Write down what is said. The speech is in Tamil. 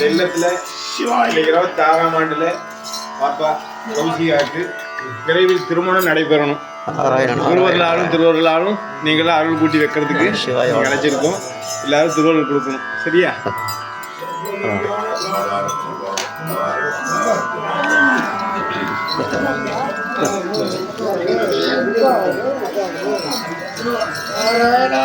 வெள்ளத்தில் இன்னைக்கு தாராமாண்டில் பாப்பா கௌசிகாவுக்கு விரைவில் திருமணம் நடைபெறணும். திருவருளாலும் திருவருளாலும் நீங்களாம் அருள் கூட்டி வைக்கிறதுக்கு கிடைச்சிருக்கோம் எல்லாரும் திருவருள் கொடுக்கணும். சரியா? நாராயணா